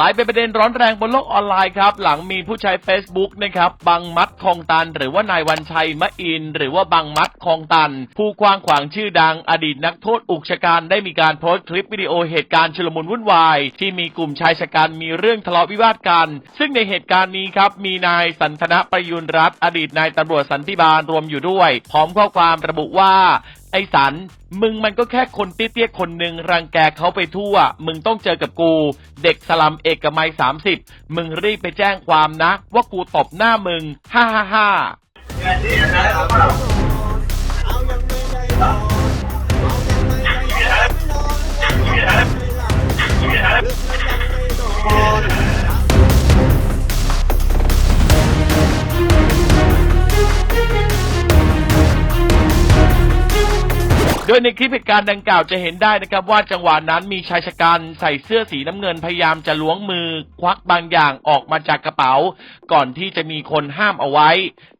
ลายเป็นประเด็นร้อนแรงบนโลกออนไลน์ครับ หลังมีผู้ใช้ Facebook นะครับบังมัดคองตัน หรือว่านายวันชัยมะอิน หรือว่าบังมัดคองตัน ผู้กว้างขวางชื่อดังอดีตนักโทษอุกชะกันได้มีการโพสต์คลิปวิดีโอเหตุการณ์ชุลมุนวุ่นวาย ที่มีกลุ่มชายชะกันมีเรื่องทะเลาะวิวาทกัน ซึ่งในเหตุการณ์นี้ครับมีนายสันทนะประยุนรัตน์อดีตนายตำรวจสันติบาลรวมอยู่ด้วย พร้อมข้อความระบุว่า ไอ้สัน มึงมันก็แค่คนเตี้ยๆคนหนึ่งรังแกเขาไปทั่ว มึงต้องเจอกับกู เด็กสลัมเอกมัยสามสิบมึงรีบไปแจ้งความนะ ว่ากูตบหน้ามึง ฮ่าฮ่าฮ่า โดยในคลิปเหตุการณ์ดังกล่าวจะเห็นได้นะครับว่าจังหวะนั้นมีชายชะกันใส่เสื้อสีน้ำเงินพยายามจะล้วงมือ ควักบางอย่างออกมาจากกระเป๋า ก่อนที่จะมีคนห้ามเอาไว้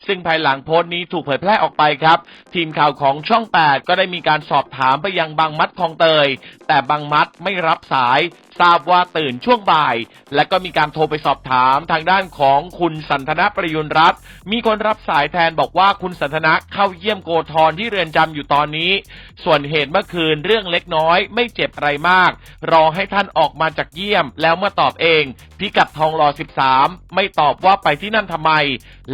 ซึ่งภายหลังโพสต์นี้ถูกเผยแพร่ออกไปครับ ทีมข่าวของช่อง 8 ก็ได้มีการสอบถามไปยังบางมัดคลองเตย แต่บางมัดไม่รับสาย ทราบว่าตื่นช่วงบ่าย และก็มีการโทรไปสอบถามทางด้านของคุณสันทนะประยุนรัตน์มีคนรับสายแทนบอกว่าคุณสันทนะเข้าเยี่ยมโกธรที่เรือนจำอยู่ตอนนี้ ส่วนเหตุเมื่อคืนเรื่องเล็กน้อย ไม่เจ็บอะไรมาก รอให้ท่านออกมาจากเยี่ยม แล้วเมื่อตอบเอง พิกัดทองหล่อ13 ไม่ตอบว่าไปที่นั่นทำไม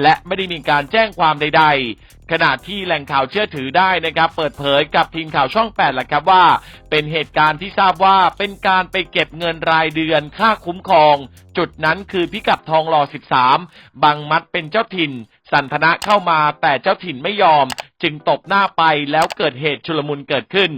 และไม่ได้มีการแจ้งความใด ๆขณะที่แหล่งข่าวเชื่อถือได้นะครับ เปิดเผยกับทีมข่าวช่อง 8แหละครับว่า เป็นเหตุการณ์ที่ทราบว่าเป็นการไปเก็บเงินรายเดือนค่าคุ้มครอง จุดนั้นคือพิกัดทองหล่อ 13บางมัดเป็นเจ้าถิ่น สันทนะเข้ามาแต่เจ้าถิ่นไม่ยอม จึงตบหน้าไปแล้วเกิดเหตุชุลมุนเกิดขึ้น